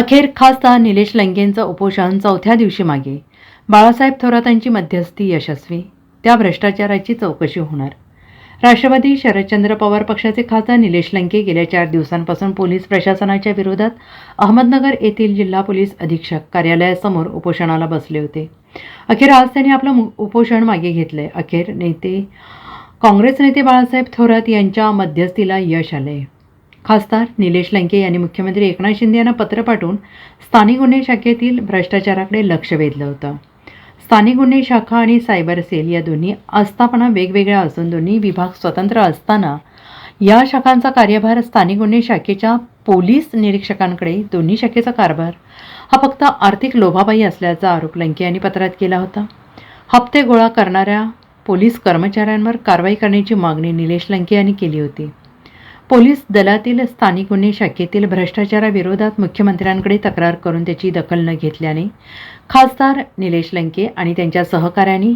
अखेर खासदार निलेश लंगेंचं उपोषण चौथ्या दिवशी मागे. बाळासाहेब थोरातांची मध्यस्थी यशस्वी. त्या भ्रष्टाचाराची चौकशी होणार. राष्ट्रवादी शरदचंद्र पवार पक्षाचे खासदार निलेश लंके गेल्या चार दिवसांपासून पोलीस प्रशासनाच्या विरोधात अहमदनगर येथील जिल्हा पोलीस अधीक्षक कार्यालयासमोर उपोषणाला बसले होते. अखेर आज त्यांनी आपलं उपोषण मागे घेतलंय. अखेर नेते काँग्रेस नेते बाळासाहेब थोरात यांच्या मध्यस्थीला यश आले खासदार निलेश लंके यांनी मुख्यमंत्री एकनाथ शिंदे यांना पत्र पाठवून स्थानिक गुन्हे शाखेतील भ्रष्टाचाराकडे लक्ष वेधलं होतं. स्थानिक गुन्हे शाखा आणि सायबर सेल या दोन्ही आस्थापना वेगवेगळ्या असून दोन्ही विभाग स्वतंत्र असताना या शाखांचा कार्यभार स्थानिक गुन्हे शाखेच्या पोलीस निरीक्षकांकडे दोन्ही शाखेचा कारभार हा फक्त आर्थिक लोभाबाई असल्याचा आरोप लंके यांनी पत्रात केला होता. हप्ते गोळा करणाऱ्या पोलीस कर्मचाऱ्यांवर कारवाई करण्याची मागणी निलेश लंके यांनी केली होती. पोलीस दलातील स्थानिक गुन्हे शाखेतील भ्रष्टाचाराविरोधात मुख्यमंत्र्यांकडे तक्रार करून त्याची दखल न घेतल्याने खासदार निलेश लंके आणि त्यांच्या सहकाऱ्यांनी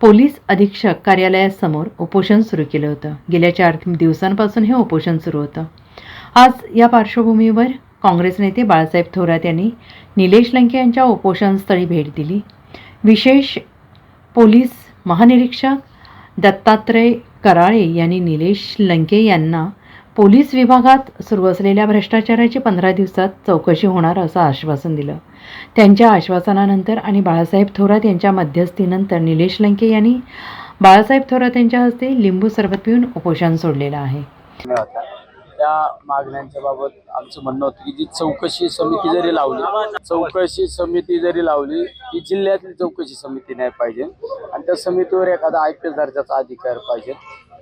पोलीस अधीक्षक कार्यालयासमोर उपोषण सुरू केलं होतं. गेल्या चार दिवसांपासून हे उपोषण सुरू होतं. आज या पार्श्वभूमीवर काँग्रेस नेते बाळासाहेब थोरात यांनी निलेश लंके यांच्या उपोषणस्थळी भेट दिली. विशेष पोलीस महानिरीक्षक दत्तात्रय कराळे यांनी निलेश लंके यांना पोलीस विभागात सुरू असलेल्या भ्रष्टाचाराची पंधरा दिवसात चौकशी होणार असं आश्वासन दिलं. त्यांच्या आश्वासनानंतर आणि बाळासाहेब थोरात यांच्या मध्यस्थीनंतर निलेश लंके यांनी बाळासाहेब थोरात यांच्या हस्ते लिंबू सरबत पिऊन उपोषण सोडलेलं आहे. त्या मागण्यांच्या बाबत आमचं म्हणणं होतं की जी चौकशी समिती जरी लावली चौकशी समिती जरी लावली ती जिल्ह्यातली चौकशी समिती नाही पाहिजे. आणि त्या समितीवर एखादा आय पी एस दर्जाचा अधिकार पाहिजे.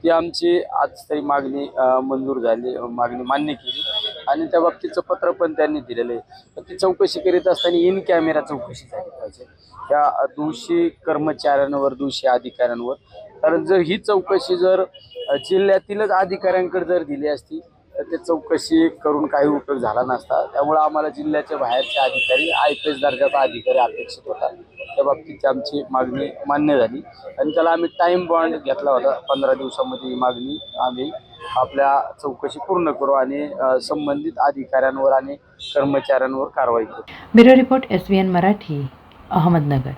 ती आमची आज तरी मागणी मंजूर झाली मागणी मान्य केली. आणि त्या बाबतीचं पत्र पण त्यांनी दिलेलं आहे. तर ती चौकशी करीत असताना इन कॅमेरा चौकशी झाली पाहिजे. त्या दोषी कर्मचाऱ्यांवर दोषी अधिकाऱ्यांवर. कारण जर ही चौकशी जर जिल्ह्यातीलच अधिकाऱ्यांकडे जर दिली असती ते चौकशी करून काही उपयोग झाला नसता. त्यामुळे आम्हाला जिल्ह्याच्या बाहेरचे अधिकारी आय पी एस दर्जाचा अधिकारी अपेक्षित होता. त्या बाबतीची आमची मागणी मान्य झाली. आणि त्याला आम्ही टाईम बॉन्ड घेतला होता. पंधरा दिवसामध्ये ही मागणी आम्ही आपल्या चौकशी पूर्ण करू आणि संबंधित अधिकाऱ्यांवर आणि कर्मचाऱ्यांवर कारवाई करू. Bureau report S V N Marathi Ahmednagar.